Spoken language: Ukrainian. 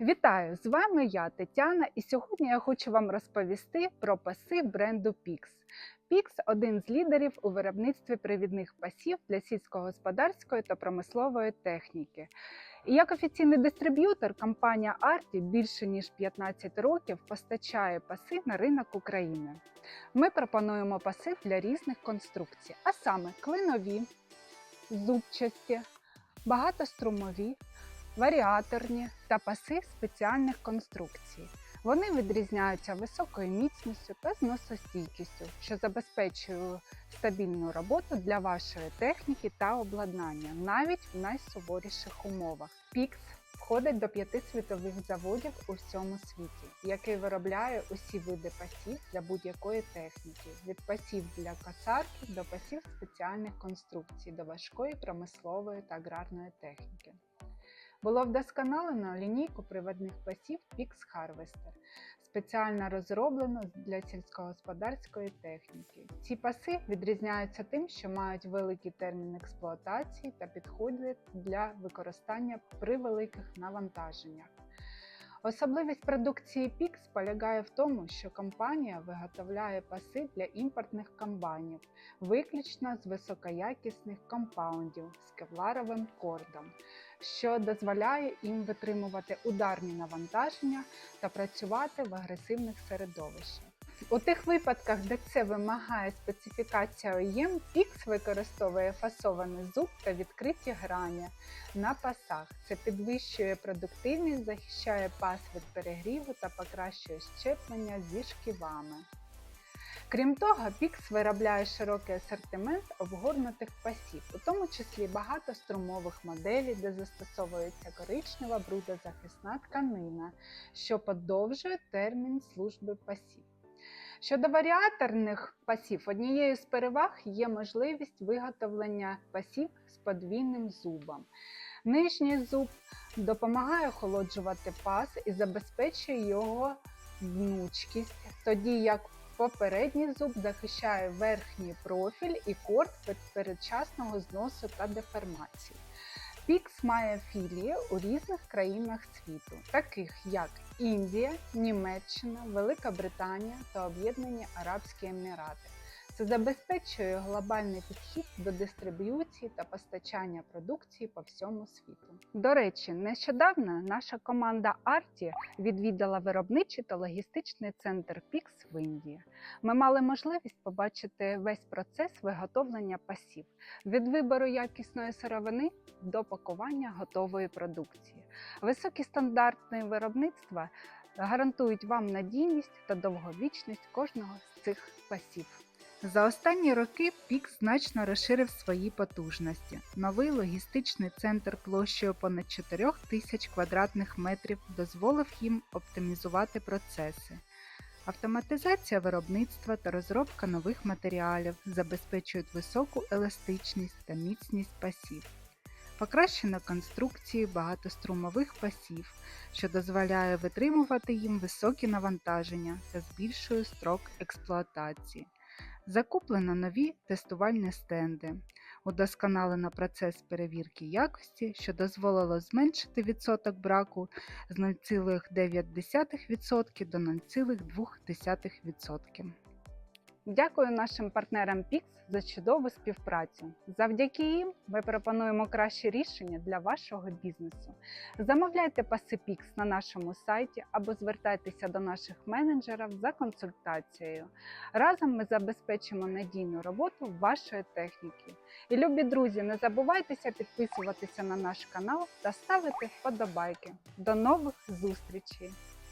Вітаю! З вами я, Тетяна, і сьогодні я хочу вам розповісти про паси бренду PIX. PIX – один з лідерів у виробництві привідних пасів для сільськогосподарської та промислової техніки. І як офіційний дистриб'ютор, компанія Arty більше ніж 15 років постачає паси на ринок України. Ми пропонуємо паси для різних конструкцій, а саме клинові, зубчасті, багатострумові, варіаторні та паси спеціальних конструкцій. Вони відрізняються високою міцністю та зносостійкістю, що забезпечує стабільну роботу для вашої техніки та обладнання навіть в найсуворіших умовах. PIX входить до п'яти світових заводів у всьому світі, який виробляє усі види пасів для будь-якої техніки, від пасів для косарки до пасів спеціальних конструкцій до важкої промислової та аграрної техніки. Було вдосконалено лінійку приводних пасів Pix Harvester, спеціально розроблено для сільськогосподарської техніки. Ці паси відрізняються тим, що мають великий термін експлуатації та підходять для використання при великих навантаженнях. Особливість продукції PIX полягає в тому, що компанія виготовляє паси для імпортних комбайнів, виключно з високоякісних компаундів з кевларовим кордом, що дозволяє їм витримувати ударні навантаження та працювати в агресивних середовищах. У тих випадках, де це вимагає специфікація OEM, PIX використовує фасований зуб та відкриті грані на пасах. Це підвищує продуктивність, захищає пас від перегріву та покращує щеплення зі шківами. Крім того, PIX виробляє широкий асортимент обгорнутих пасів, у тому числі багатострумових моделей, де застосовується коричнева брудозахисна тканина, що подовжує термін служби пасів. Щодо варіаторних пасів, однією з переваг є можливість виготовлення пасів з подвійним зубом. Нижній зуб допомагає охолоджувати пас і забезпечує його гнучкість, тоді як попередній зуб захищає верхній профіль і корт від передчасного зносу та деформації. Пікс має філії у різних країнах світу, таких як Індія, Німеччина, Велика Британія та Об'єднані Арабські Емірати. Це забезпечує глобальний підхід до дистриб'юції та постачання продукції по всьому світу. До речі, нещодавно наша команда Арті відвідала виробничий та логістичний центр PIX в Індії. Ми мали можливість побачити весь процес виготовлення пасів від вибору якісної сировини до пакування готової продукції. Високі стандарти виробництва гарантують вам надійність та довговічність кожного з цих пасів. За останні роки PIX значно розширив свої потужності. Новий логістичний центр площею понад 4 тисяч квадратних метрів дозволив їм оптимізувати процеси. Автоматизація виробництва та розробка нових матеріалів забезпечують високу еластичність та міцність пасів. Покращено конструкції багатострумових пасів, що дозволяє витримувати їм високі навантаження та збільшує строк експлуатації. Закуплено нові тестувальні стенди, удосконалено процес перевірки якості, що дозволило зменшити відсоток браку з 0,9% до 0,2%. Дякую нашим партнерам PIX за чудову співпрацю. Завдяки їм ми пропонуємо кращі рішення для вашого бізнесу. Замовляйте паси PIX на нашому сайті або звертайтеся до наших менеджерів за консультацією. Разом ми забезпечимо надійну роботу вашої техніки. І любі друзі, не забувайтеся підписуватися на наш канал та ставити вподобайки. До нових зустрічей!